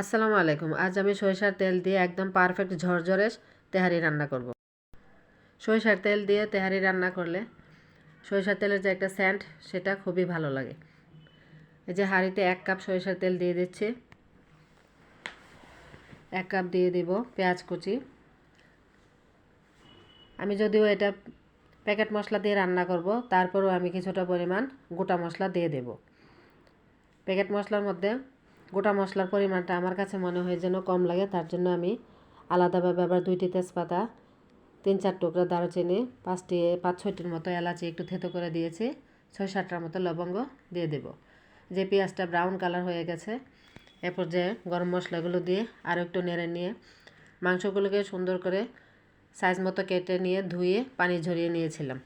আসসালামু আলাইকুম। আজ আমি সরিষার তেল দিয়ে একদম পারফেক্ট ঝরঝরে তেহারি রান্না করব। সরিষার তেল দিয়ে তেহারি রান্না করলে সরিষার তেলের যে একটা স্যান্ট সেটা খুবই ভালো লাগে। এই যে হাঁড়িতে এক কাপ সরিষার তেল দিয়ে দিচ্ছি। এক কাপ দিয়ে দিব পেঁয়াজ কুচি। আমি যদিও এটা প্যাকেট মশলা দিয়ে রান্না করব, তারপরেও আমি কিছুটা পরিমাণ গোটা মশলা দিয়ে দেব। প্যাকেট মশলার মধ্যে গোটা মশলার পরিমাণটা আমার কাছে মনে হয় যেন কম লাগে, তার জন্য আমি আলাদাভাবে আবার দুইটি তেজপাতা, তিন চার টুকরা দারুচিনি, পাঁচটি, পাঁচ ছয়টির মতো এলাচি একটু থেতো করে দিয়েছি, ছয় সাতটার মতো লবঙ্গ দিয়ে দেব। যে পেঁয়াজটা ব্রাউন কালার হয়ে গেছে এরপর যে গরম মশলাগুলো দিয়ে আরও একটু নেড়ে নিয়ে মাংসগুলোকে সুন্দর করে সাইজ মতো কেটে নিয়ে ধুয়ে পানি ঝরিয়ে নিয়েছিলাম।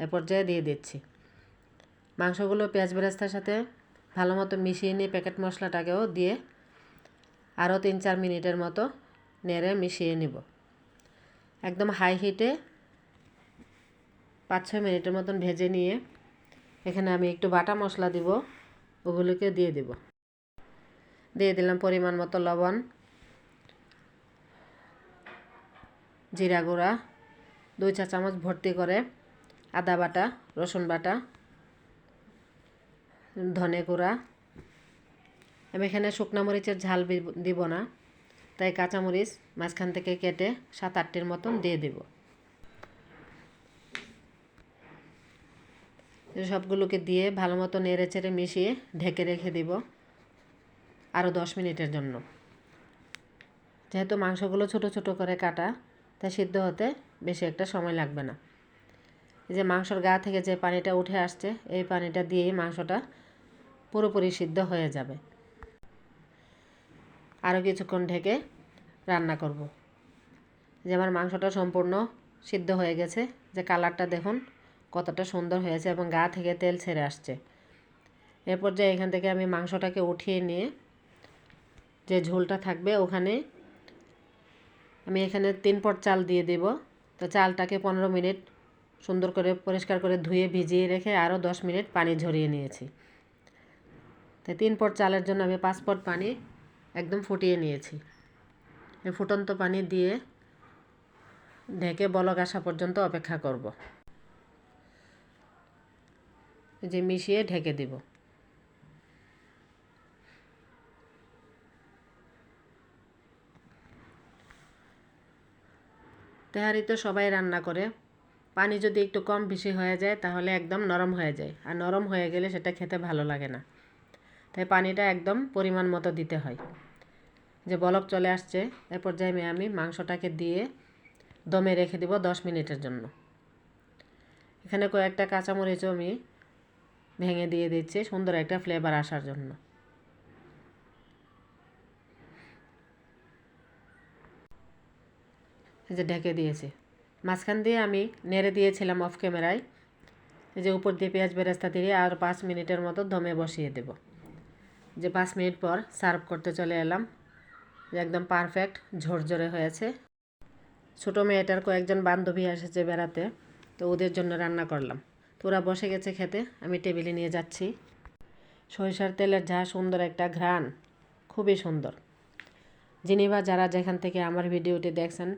এরপর যে দিয়ে দিচ্ছি। মাংসগুলো পেঁয়াজ বেরাস্তার সাথে ভালো মতো মিশিয়ে নিয়ে প্যাকেট মশলাটাকেও দিয়ে আরও তিন চার মিনিটের মতো নেড়ে মিশিয়ে নিব। একদম হাই হিটে পাঁচ ছয় মিনিটের মতন ভেজে নিয়ে এখানে আমি একটু বাটা মশলা দিব ওগুলোকে দিয়ে দিব। দিয়ে দিলাম পরিমাণ মতো লবণ, জিরা গুঁড়া, দুই চা চামচ ভর্তি করে আদা বাটা, রসুন বাটা ধনে গুঁড়া। আমি এখানে শুকনো মরিচের ঝাল দিব না, তাই কাঁচামরিচ মাঝখান থেকে কেটে সাত আটটির মতন দিয়ে দেব। সবগুলোকে দিয়ে ভালো মতো নেড়ে চেড়ে মিশিয়ে ঢেকে রেখে দিব আরও দশ মিনিটের জন্য। যেহেতু মাংসগুলো ছোট ছোট করে কাটা, তাই সিদ্ধ হতে বেশি একটা সময় লাগবে না। এই যে মাংসর গা থেকে যে পানিটা উঠে আসছে, এই পানিটা দিয়েই মাংসটা পুরোপুরি সিদ্ধ হয়ে যাবে। আরও কিছুক্ষণ ঢেকে রান্না করব। যে আমার মাংসটা সম্পূর্ণ সিদ্ধ হয়ে গেছে, যে কালারটা দেখুন, কতটা সুন্দর হয়েছে এবং গা থেকে তেল ছেড়ে আসছে। এরপর যে এখান থেকে আমি মাংসটাকে উঠিয়ে নিয়ে যে ঝোলটা থাকবে ওখানে আমি এখানে তিন পট চাল দিয়ে দেব। তো চালটাকে পনেরো মিনিট সুন্দর করে পরিষ্কার করে ধুয়ে ভিজিয়ে রেখে আরও দশ মিনিট পানি ঝরিয়ে নিয়েছি। তো তিন পট চালের জন্য আমি পাঁচ পট পানি একদম ফুটিয়ে নিয়েছি। এই ফুটন্ত পানি দিয়ে ঢেকে বলক আসা পর্যন্ত অপেক্ষা করব। যে মিশিয়ে ঢেকে দিব। তেহারি তো সবাই রান্না করে। পানি যদি একটু কম বেশি হয়ে যায় তাহলে একদম নরম হয়ে যায়। আর নরম হয়ে গেলে সেটা খেতে ভালো লাগে না। তাই পানিটা একদম পরিমাণ মতো দিতে হয়। যে বলক চলে আসছে, এ পর্যায়ে আমি মাংসটাকে দিয়ে দমে রেখে দিব দশ মিনিটের জন্য। এখানে কয়েকটা কাঁচামরিচও আমি ভেঙে দিয়ে দিচ্ছি, সুন্দর একটা ফ্লেভার আসার জন্য। যে ঢেকে দিয়েছি। মাঝখান দিয়ে আমি নেড়ে দিয়েছিলাম অফ ক্যামেরায় যে উপর দিয়ে পেঁয়াজ বেরেস্তা দিয়ে আর পাঁচ মিনিটের মতো দমে বসিয়ে দেব। যে পাঁচ মিনিট পর সার্ভ করতে চলে এলাম। একদম পারফেক্ট, ঝরঝরে হয়েছে। ছোটো মেয়েটার কয়েকজন বান্ধবী এসেছে বেড়াতে, তো ওদের জন্য রান্না করলাম। তো ওরা বসে গেছে খেতে, আমি টেবিলে নিয়ে যাচ্ছি। সরিষার তেলের যা সুন্দর একটা ঘ্রাণ, খুবই সুন্দর। যিনি বা যারা যেখান থেকে আমার ভিডিওটি দেখছেন,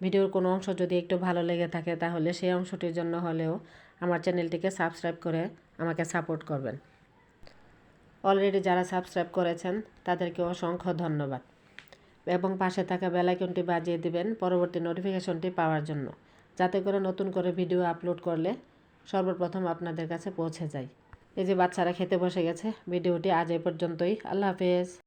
ভিডিওর কোনো অংশ যদি একটু ভালো লেগে থাকে, তাহলে সেই অংশটির জন্য হলেও আমার চ্যানেলটিকে সাবস্ক্রাইব করে আমাকে সাপোর্ট করবেন। অলরেডি যারা সাবস্ক্রাইব করেছেন, তাদেরকে অসংখ্য ধন্যবাদ। এবং পাশে থাকা বেলাইকনটি বাজিয়ে দিবেন পরবর্তী নোটিফিকেশনটি পাওয়ার জন্য, যাতে করে নতুন করে ভিডিও আপলোড করলে সর্বপ্রথম আপনাদের কাছে পৌঁছে যায়। এই যে বাচ্চারা খেতে বসে গেছে, ভিডিওটি আজ এ পর্যন্তই। আল্লাহ হাফেজ।